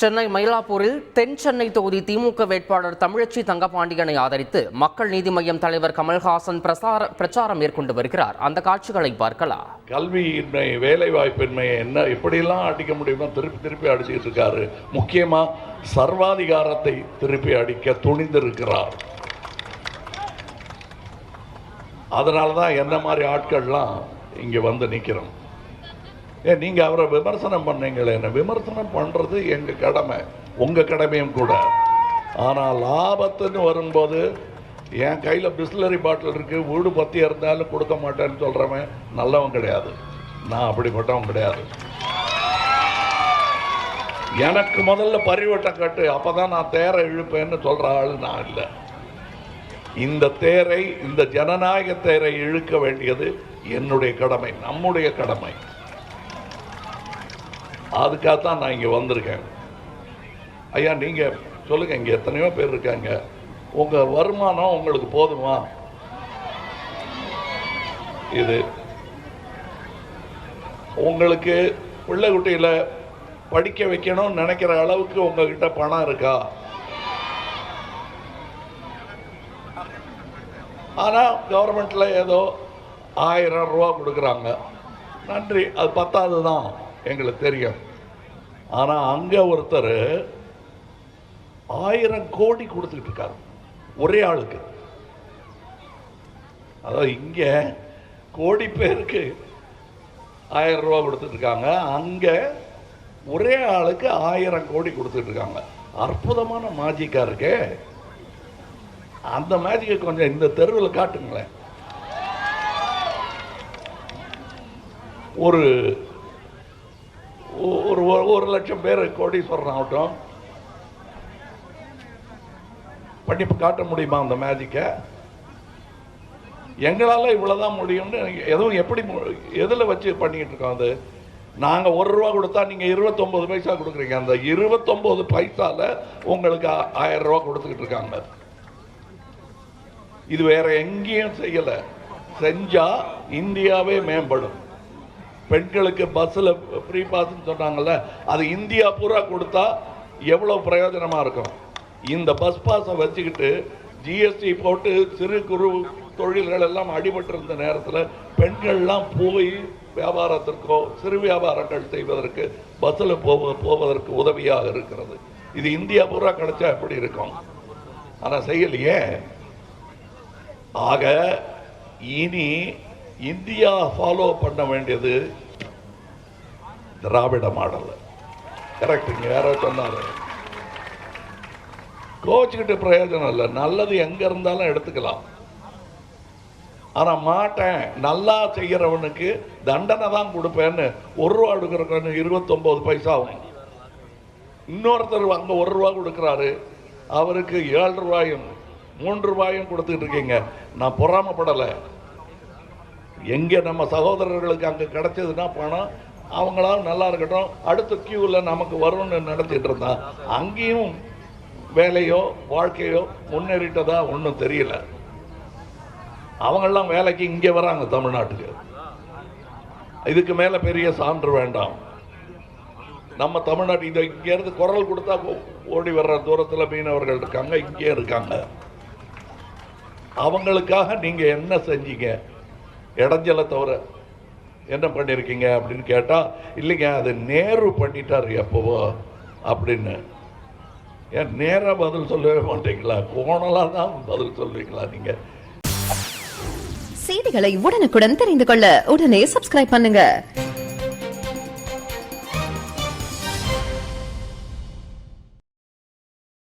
சென்னை மயிலாப்பூரில் தென் சென்னை தொகுதி திமுக வேட்பாளர் தமிழச்சி தங்கபாண்டியனை ஆதரித்து மக்கள் நீதி மய்யம் தலைவர் கமல்ஹாசன் பிரசார பிரச்சாரம் மேற்கொண்டு வருகிறார். அந்த காட்சிகளை பார்க்கலாம். கல்வியின்மை வேலை வாய்ப்பின்மையை என்ன எப்படியெல்லாம் அடிக்க முடியுமோ திருப்பி திருப்பி அடிச்சுக்கிட்டு இருக்காரு. முக்கியமா சர்வாதிகாரத்தை திருப்பி அடிக்க துணிந்திருக்கிறார். அதனால தான் என்ன மாதிரி ஆட்கள்லாம் இங்கே வந்து நிற்கிறோம் ஏன் நீங்கள் அவரை விமர்சனம் பண்ணீங்களே. விமர்சனம் பண்ணுறது எங்கள் கடமை? உங்கள் கடமையும் கூட. ஆனால் லாபத்துன்னு வரும்போது என் கையில் பிஸ்லரி பாட்டில் இருக்குது வீடு பற்றி இருந்தாலும் கொடுக்க மாட்டேன்னு சொல்கிறவன் நல்லவன் கிடையாது. நான் அப்படிப்பட்டவன் கிடையாது. எனக்கு முதல்ல பரிவட்டம் கட்டு அப்போ தான் நான் தேரை இழுப்பேன்னு சொல்கிற ஆள் நான் இல்லை. இந்த தேரை இந்த ஜனநாயக தேரை இழுக்க வேண்டியது என்னுடைய கடமை நம்முடைய கடமை. அதுக்காகத்தான் நான் இங்கே வந்திருக்கேன். ஐயா நீங்கள் சொல்லுங்கள் இங்கே எத்தனையோ பேர் இருக்காங்க. உங்கள் வருமானம் உங்களுக்கு போதுமா? இது உங்களுக்கு பிள்ளை குட்டியில் படிக்க வைக்கணும்னு நினைக்கிற அளவுக்கு உங்ககிட்ட பணம் இருக்கா? ஆனால் கவர்மெண்ட்டில் ஏதோ ஆயிரம் ரூபா கொடுக்குறாங்க. நன்றி அது பத்தாது தான் எங்களுக்கு தெரியும். ஆனால் அங்கே ஒருத்தர் ஆயிரம் கோடி கொடுத்துக்கிட்டு இருக்காரு. ஒரே ஆளுக்கு. அதாவது இங்கே கோடி பேருக்கு ஆயிரம் ரூபா கொடுத்துட்டு இருக்காங்க. அங்கே ஒரே ஆளுக்கு ஆயிரம் கோடி கொடுத்துட்டு இருக்காங்க. அற்புதமான மேஜிக்காக இருக்கு. அந்த மேஜிக்கை கொஞ்சம் இந்த தெருவில் காட்டுங்களேன். ஒரு ஒரு ஒரு- லட்சம் பேர் கோடீஸ்வரன் ஆகட்டும். பண்ணி காட்ட முடியுமா அந்த மேஜிக்கை எங்களால் இவ்வளோதான் முடியும்னு எதுவும் எப்படி எதில் வச்சு பண்ணிக்கிட்டு இருக்கோம் அது? நாங்கள் ஒரு ரூபா கொடுத்தா நீங்கள் இருபத்தொம்போது பைசா கொடுக்குறீங்க. அந்த இருபத்தொம்போது பைசாவில் உங்களுக்கு ஆயிரம் ரூபா கொடுத்துக்கிட்டு இருக்காங்க. இது வேற எங்கேயும் செய்யலை. செஞ்சா இந்தியாவே மேம்படும். பெண்களுக்கு பஸ்ஸில் ஃப்ரீ பாஸ்ன்னு சொன்னாங்கல்ல அது இந்தியா பூரா கொடுத்தா எவ்வளோ பிரயோஜனமாக இருக்கும்? இந்த பஸ் பாஸை வச்சுக்கிட்டு ஜிஎஸ்டி போட்டு சிறு குறு தொழில்கள் எல்லாம் அடிபட்டு இருந்த நேரத்தில் பெண்கள்லாம் போய் வியாபாரத்திற்கோ சிறு வியாபாரங்கள் செய்வதற்கு பஸ்ஸில் போவ போவதற்கு உதவியாக இருக்கிறது. இது இந்தியா பூரா கிடைச்சா எப்படி இருக்கும்? ஆனால் செய்யலையே. ஆக இனி இந்தியா ஃபாலோ பண்ண வேண்டியது திராவிட மாடல். கரெக்டுங்க யாரோ சொன்னார். கோச்சுக்கிட்டு பிரயோஜனம் இல்லை. நல்லது எங்க இருந்தாலும் எடுத்துக்கலாம். ஆனா மாட்டேன். நல்லா செய்யறவனுக்கு தண்டனை தான் கொடுப்பேன்னு ஒரு ரூபா கொடுக்குறவனு இருபத்தொம்போது பைசா ஆகும். இன்னொருத்தர் அங்க ஒரு ரூபா கொடுக்குறாரு. அவருக்கு ஏழு ரூபாயும் மூன்று ரூபாயும் கொடுத்துட்டு இருக்கீங்க. நான் பொறாமப்படலை. எங்கே நம்ம சகோதரர்களுக்கு அங்கே கிடைச்சதுன்னா பணம் அவங்களாம் நல்லா இருக்கட்டும். அடுத்த கியூவில் நமக்கு வரும்னு நடத்திட்டு இருந்தா அங்கேயும் வேலையோ வாழ்க்கையோ முன்னேறிட்டதா ஒன்றும் தெரியல. அவங்கெல்லாம் வேலைக்கு இங்கே வராங்க தமிழ்நாட்டுக்கு. இதுக்கு மேலே பெரிய சான்று வேண்டாம். நம்ம தமிழ்நாட்டு இதை இங்கேருந்து குரல் கொடுத்தா ஓடி வர்ற தூரத்தில் மீனவர்கள் இருக்காங்க இங்கே இருக்காங்க. அவங்களுக்காக நீங்கள் என்ன செஞ்சீங்க? இடைஞ்சலை தவிர என்ன பண்ணியிருக்கீங்க அப்படின்னு கேட்டால் இல்லைங்க அது நேரு பண்ணிட்டார் எப்போவோ அப்படின்னு. ஏன் நேராக பதில் சொல்லவே மாட்டீங்களா? கோணலாக தான் பதில் சொல்வீங்களா நீங்கள் செய்திகளை உடனுக்குடன் தெரிந்து கொள்ள உடனே சப்ஸ்கிரைப் பண்ணுங்க.